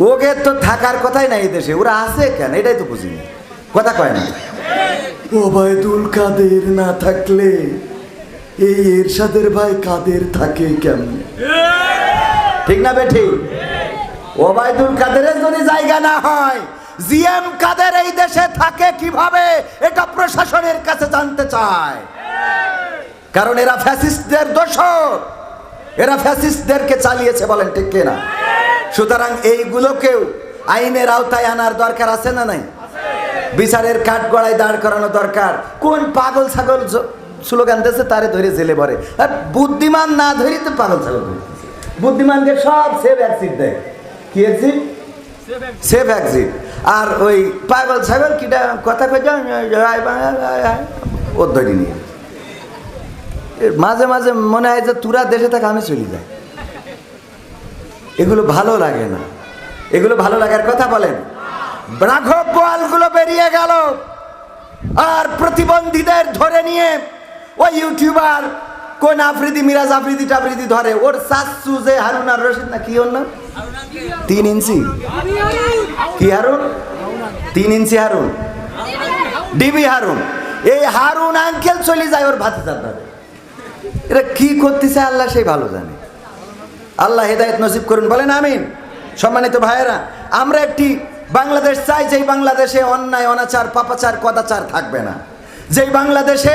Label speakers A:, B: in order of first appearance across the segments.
A: ওকে তো থাকার কথাই নাই এই দেশে ওরা আছে কেন? এটাই তো বুঝিনি। কথা কয় না। ওবায়দুল কাদের না থাকলে এই এরশাদের ভাই কাদের থাকে কেমন? ঠিক না বেঠি? ওবায়দুল কাদেরের যদি জায়গা না হয় জিএম কাদের এই দেশে থাকে কীভাবে এটা প্রশাসনের কাছে জানতে চায়। কারণ এরা ফ্যাসিস্টদের দোষর। এরা ফ্যাসিস্টদেরকে চালিয়েছে বলেন ঠিক কিনা? সুতরাং এইগুলোকেও আইনের আওতায় আনার দরকার আছে না নাই? বিচারের কাঠ গড়ায় দাঁড় করানো দরকার। কোন পাগল ছাগল স্লোগান দিয়েছে তারে ধরে জেলে পড়ে আর বুদ্ধিমান না ধরি তো পাগল ছাগল বুদ্ধিমানকে সব সেভ অ্যাক্সিট দেয়। কি অ্যাক্সিট সেভ অ্যাক্সিট আর ওই পাগল ছাগল কিটা কথা কই ও ধরি নিয়ে। মাঝে মাঝে মনে হয় যে তুরা দেশে থাকে আমি চলে যাই। এগুলো ভালো লাগে না। এগুলো ভালো লাগার কথা বলেন। রাঘব বোয়ালগুলো বেরিয়ে গেল। আর প্রতিবন্ধীদের ধরে নিয়ে ওই ইউটিউবার কোন আফ্রিদি, মিরাজ আফ্রিদি টাফ্রিদি ধরে। ওর সাসু যে হারুন আর রশিদ না, কি ওর নাম? তিন ইঞ্চি। কি হারুন? তিন ইঞ্চি হারুন। ডিবি হারুন। এই হারুন আঙ্কেল চলে যায় ওর ভাতিজার ধরে এরা কি করতেছে আল্লাহ সেই ভালো জানে। আল্লাহ হেদায়ত নসিব করুন, বলেন আমিন। সম্মানিত ভাইয়েরা, আমরা একটি বাংলাদেশ চাই, যেই বাংলাদেশে অন্যায়, অনাচার, পাপাচার, কদাচার থাকবে না। যেই বাংলাদেশে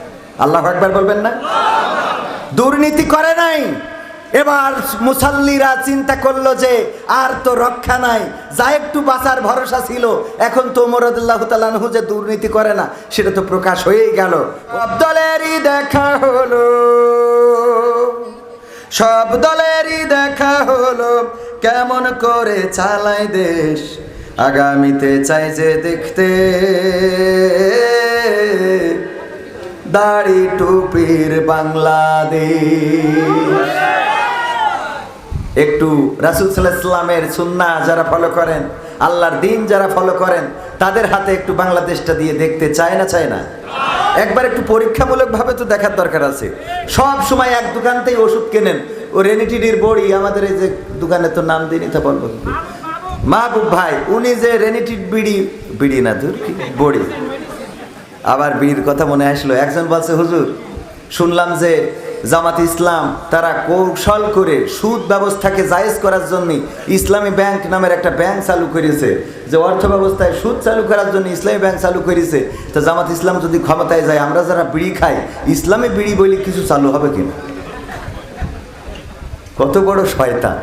A: আল্লাহ একবার বলবেন না? দুর্নীতি করে নাই। এবার মুসাল্লিরা চিন্তা করল যে আর তো রক্ষা নাই। যা একটু বাঁচার ভরসা ছিল, এখন তো মোরদুল্লাহ যে দুর্নীতি করে না, সেটা তো প্রকাশ হয়েই গেল। দলেরই দেখা হলো। সব দলেরই দেখা হলো। কেমন করে চালায় দেশ? আগামীতে চাই যে দেখতে। দাড়ি টুপির বাংলাদেশ। একটু রাসুল সাল্লাহ ইসলামের সুন্না যারা ফলো করেন, আল্লাহর দিন যারা ফলো করেন, তাদের হাতে একটু বাংলাদেশটা দিয়ে দেখতে চায় না চায় না? একবার একটু পরীক্ষামূলকভাবে তো দেখার দরকার আছে। সব সময় এক দোকানতেই ওষুধ কেনেন। ও রেনিটিডির বড়ি, আমাদের এই যে দোকানে তো নাম দিনই তা কি? মাহবুব ভাই, উনি যে রেনিটিড বিড়ি বিড়ি না কি, বড়ি। আবার বিড়ির কথা মনে আসলো। একজন বলছে, হুজুর, শুনলাম যে জামাত ইসলাম, তারা কৌশল করে সুদ ব্যবস্থাকে জায়েজ করার জন্য ইসলামী ব্যাংক নামের একটা ব্যাংক চালু করেছে, যে অর্থ ব্যবস্থায় সুদ চালু করার জন্য ইসলামী ব্যাংক চালু করেছে। তো জামাত ইসলাম যদি ক্ষমতায় যায়, আমরা যারা বিড়ি খাই, ইসলামী বিড়ি বলে কিছু চালু হবে কিনা? কত বড় শয়তান।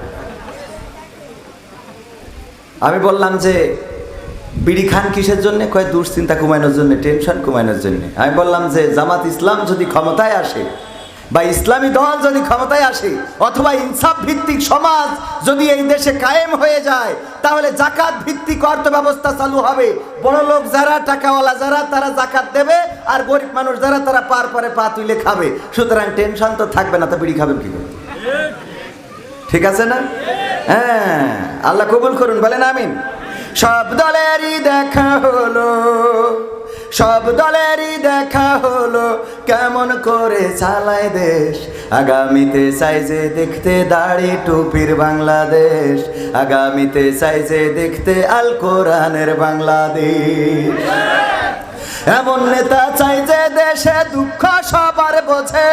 A: আমি বললাম যে বিড়ি খান কিসের জন্য? কয়, দুশ্চিন্তা কমানোর জন্য, টেনশন কমানোর জন্য। আমি বললাম যে, জামাত ইসলাম যদি ক্ষমতায় আসে, বা ইসলামী দল যদি ক্ষমতায় আসে, অথবা ইনসাফ ভিত্তিক সমাজ যদি এই দেশে কায়েম হয়ে যায়, তাহলে জাকাত ভিত্তিক অর্থ ব্যবস্থা চালু হবে। বড় লোক যারা, টাকাওয়ালা যারা, তারা জাকাত দেবে, আর গরিব মানুষ যারা, তারা পার পরে পা তুলে খাবে। সুতরাং টেনশন তো থাকবে না, তো বিড়ি খাবেন কি ঠিক আছে না? হ্যাঁ আল্লাহ কবুল করুন, বলেন আমিন। সব দলেরই দেখা হলো, সব দলেরই দেখা হলো, কেমন করে চালায় দেশ। আগামীতে যে দেখতে দাড়ি টুপির বাংলাদেশ, আগামীতে যে দেখতে আল কোরআনের বাংলাদেশ। এমন নেতা চাই যে দেশে দুঃখ সবার বোঝে।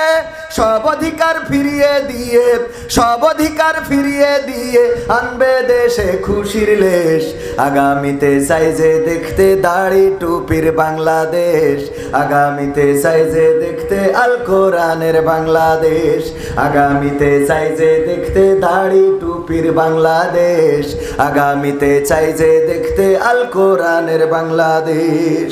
A: সব অধিকার ফিরিয়ে দিয়ে, সব অধিকার ফিরিয়ে দিয়ে আনবে দেশে খুশির লেশ। আগামীতে চাই যে দেখতে দাড়ি টুপির বাংলাদেশ। আগামীতে চাই যে দেখতে আল কোরআনের বাংলাদেশ। আগামীতে চাই যে দেখতে দাড়ি টুপির বাংলাদেশ। আগামীতে চাই যে দেখতে আল কোরআনের বাংলাদেশ।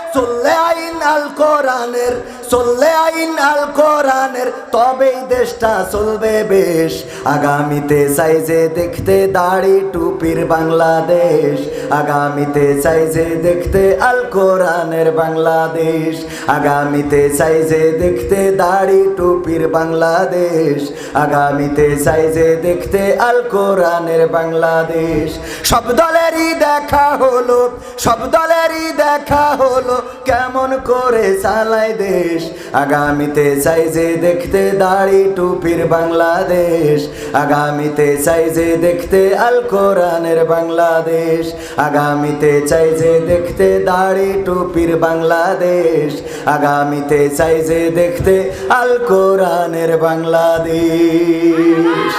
A: চললে আইন আল কোরআনের, চললে আইন আল কোরআনের, তবেই দেশটা চলবে বেশ। আগামীতে চাই যে দেখতে দাড়ি টুপির বাংলাদেশ। আগামীতে চাই যে দেখতে আল কোরআনের বাংলাদেশ। আগামীতে চাই যে দেখতে দাড়ি টুপির বাংলাদেশ। আগামীতে চাই যে দেখতে আল কোরআনের বাংলাদেশ। সব দলেরই দেখা হলো, সব দলেরই দেখা হলো। কেমন করে চালায় দেশ? আগামীতে চাই যে দেখতে দাড়ি টুপির বাংলাদেশ। আগামীতে চাই যে দেখতে আল কোরআনের বাংলাদেশ। আগামীতে চাই যে দেখতে দাড়ি টুপির বাংলাদেশ। আগামীতে চাই যে দেখতে আল কোরআনের বাংলাদেশ।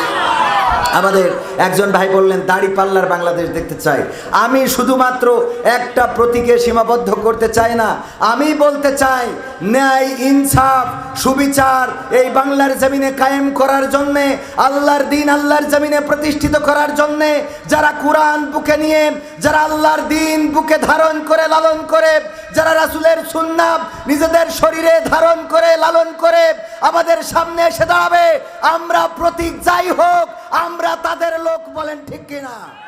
A: আমাদের একজন ভাই বললেন, দাড়ি পাল্লার বাংলাদেশ দেখতে চাই। আমি শুধুমাত্র একটা প্রতীকে সীমাবদ্ধ করতে চাই না, আমি বলতে চাই ন্যায়, ইনসাফ, সুবিচার এই বাংলার জমিনে কায়েম করার জন্যে, আল্লাহর দিন আল্লাহর জমিনে প্রতিষ্ঠিত করার জন্যে যারা কোরআন বুকে নিয়ে, যারা আল্লাহর দিন বুকে ধারণ করে, লালন করে, যারা রাসুলের সুন্নাব নিজেদের শরীরে ধারণ করে, লালন করে, আমাদের সামনে এসে দাঁড়াবে, আমরা প্রতীক যাই হোক, আমরা তাদের লোক বলেন ঠিক কিনা?